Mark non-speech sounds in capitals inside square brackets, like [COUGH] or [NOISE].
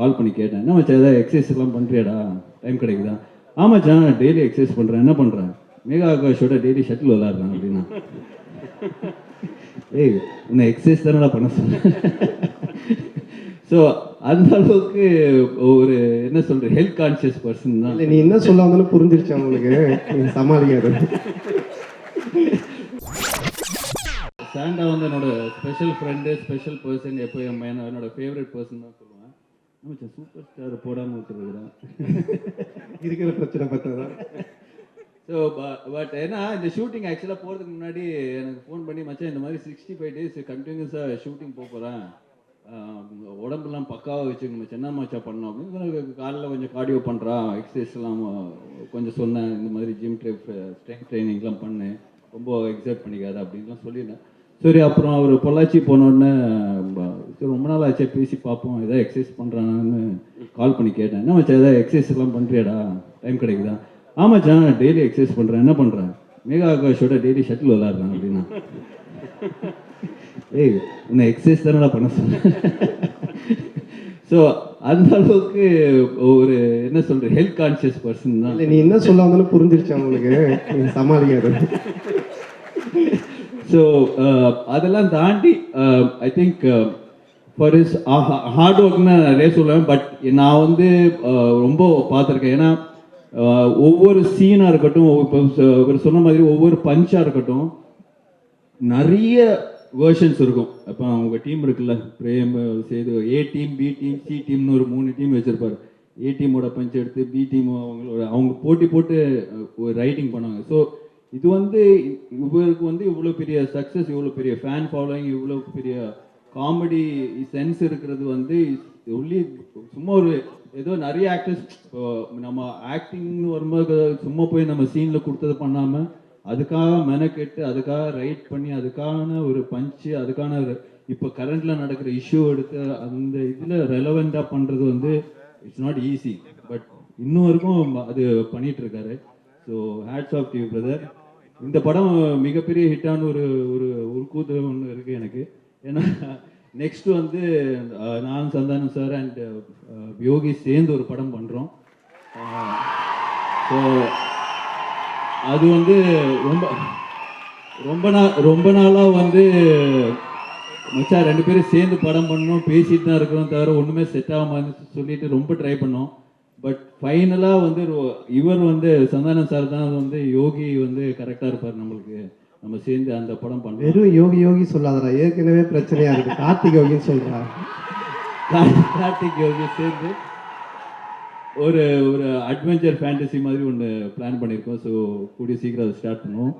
கால் பண்ணி கேட்டேன். என்ன மச்சான் ஏதாவது எக்ஸசைஸ் எல்லாம் பண்ணுறியாடா டைம் கிடைக்குதா? ஆமாச்சான் டெய்லி எக்ஸசைஸ் பண்ணுறேன் என்ன பண்ணுறேன் மேகா ஆகாஷோட டெய்லி ஷட்டில் விளாட்றேன் அப்படின்னா. [LAUGHS] ஏய் உன்னை எக்ஸசைஸ் தானடா பண்ண சொன்னேன் ஸோ அந்த அளவுக்கு ஒரு என்ன சொல்ற ஹெல்த் கான்ஷியஸ் பர்சன் தான். இல்லை நீ என்ன சொல்ல வந்தாலும் புரிஞ்சிருச்சு அவங்களுக்கு. சமாளிக்காது. சாண்டா வந்து என்னோட ஸ்பெஷல் ஃப்ரெண்டு ஸ்பெஷல் பர்சன் எப்போ என்னோட ஃபேவரட் பர்சன் தான். சூப்பர் ஸ்டார் போடாமல் விட்டுருக்குறேன். [LAUGHS] இருக்கிற பிரச்சனை பார்த்ததான் ஸோ பட் ஏன்னா இந்த ஷூட்டிங் ஆக்சுவலாக போகிறதுக்கு முன்னாடி எனக்கு ஃபோன் பண்ணி மச்சான் இந்த மாதிரி சிக்ஸ்டி ஃபைவ் டேஸ் கண்டினியூஸாக ஷூட்டிங் போக போகிறேன் உடம்பெல்லாம் பக்காவாக வச்சுக்கணும் மச்சான். என்ன மச்சா பண்ணோம் அப்படின்னு காலைல கொஞ்சம் கார்டியோ பண்ணுறா எக்ஸசைஸ் எல்லாம் கொஞ்சம் சொன்னேன். இந்த மாதிரி ஜிம் ட்ரெப் ஸ்ட்ரென்த் ட்ரைனிங்லாம் பண்ணேன் ரொம்ப எக்ஸைட் பண்ணிக்காத அப்படின்லாம் சொல்லியிருந்தேன். சரி அப்புறம் அவர் பொள்ளாச்சி போனோடனே சரி ரொம்ப நாள் ஆச்சே பேசி பார்ப்போம். ஏதாவது எக்ஸசைஸ் பண்ணுறான்னு கால் பண்ணி கேட்டேன். என்ன மச்சா ஏதாவது எக்ஸசைஸ் எல்லாம் பண்ணுறியாடா டைம் கிடைக்குதா? ஆமாச்சான் டெய்லி எக்ஸசைஸ் பண்ணுறேன் என்ன பண்ணுறேன் மேகா ஆகாஷோட டெய்லி ஷட்டில் விளாட்றேன் அப்படின்னா. [LAUGHS] ஏய் உன்னை எக்ஸசைஸ் தானடா பண்ண சொன்னேன் ஸோ [LAUGHS] அந்த அளவுக்கு ஒரு என்ன சொல்ற ஹெல்த் கான்ஷியஸ் பர்சன் தான். இல்லை நீ என்ன சொல்ல வந்தாலும் புரிஞ்சிருச்சு அவங்களுக்கு. சமாளிக்காது. ஸோ uh, அதெல்லாம் தாண்டி I think for is hard ஒர்க்னு நிறைய சொல்லுவேன் பட் நான் வந்து uh, ரொம்ப பார்த்துருக்கேன். ஏன்னா uh, ஒவ்வொரு சீனாக இருக்கட்டும் இப்போ சொன்ன மாதிரி ஒவ்வொரு பஞ்சாக இருக்கட்டும் நிறைய வேர்ஷன்ஸ் இருக்கும். அப்போ அவங்க டீம் இருக்குல்ல Prem Sethu A team B team C டீம்னு ஒரு மூணு டீம் வச்சுருப்பார். ஏ டீமோட பஞ்ச் எடுத்து பி டீம் அவங்களோட அவங்க போட்டி போட்டு ஒரு ரைட்டிங் பண்ணுவாங்க. ஸோ இது வந்து இவருக்கு வந்து இவ்வளோ பெரிய சக்ஸஸ் இவ்வளோ பெரிய ஃபேன் ஃபாலோயிங் இவ்வளோ பெரிய காமெடி சென்ஸ் இருக்கிறது வந்து ஒன்லி சும்மா ஒரு ஏதோ நிறைய ஆக்டர்ஸ் நம்ம ஆக்டிங்னு வரும்போது சும்மா போய் நம்ம சீனில் கொடுத்தது பண்ணாமல் அதுக்காக மெனக்கெட்டு அதுக்காக ரைட் பண்ணி அதுக்கான ஒரு பஞ்சு அதுக்கான ஒரு இப்போ கரண்டில் நடக்கிற இஷ்யூ எடுத்து அந்த இதில் ரெலவெண்ட்டாக பண்ணுறது வந்து இட்ஸ் நாட் ஈஸி பட் இன்னும் வரைக்கும் அது பண்ணிகிட்ருக்காரு so hats off you brother இந்த படம் மிகப்பெரிய ஹிட்டான ஒரு ஒரு உருக்கூத்து ஒன்று இருக்குது எனக்கு. ஏன்னா நெக்ஸ்ட் வந்து நான் சந்தானம் சார் அண்ட் யோகி சேர்ந்து ஒரு படம் பண்ணுறோம் ஸோ அது வந்து ரொம்ப ரொம்ப நாள் ரொம்ப நாளாக வந்து மச்சா ரெண்டு பேரும் சேர்ந்து படம் பண்ணோம் பேசிட்டு தான் இருக்கிறோம் தவிர ஒன்றுமே செட் ஆகாமல் சொல்லிட்டு ரொம்ப ட்ரை பண்ணோம். பட் ஃபைனலாக வந்து இவர் வந்து சந்தானம் சார் தான் வந்து யோகி வந்து கரெக்டாக இருப்பார் நம்மளுக்கு. நம்ம சேர்ந்து அந்த படம் பண்ணோம் வெறும் யோகி யோகி சொல்லாதடா. ஏற்கனவே பிரச்சனையா இருக்கு. கார்த்திக் யோகின்னு சொல்றா. கார்த்திக் யோகி சேர்ந்து ஒரு ஒரு அட்வென்ச்சர் ஃபேண்டசி மாதிரி ஒன்று பிளான் பண்ணியிருக்கோம் ஸோ கூடிய சீக்கிரம் அதை ஸ்டார்ட் பண்ணுவோம்.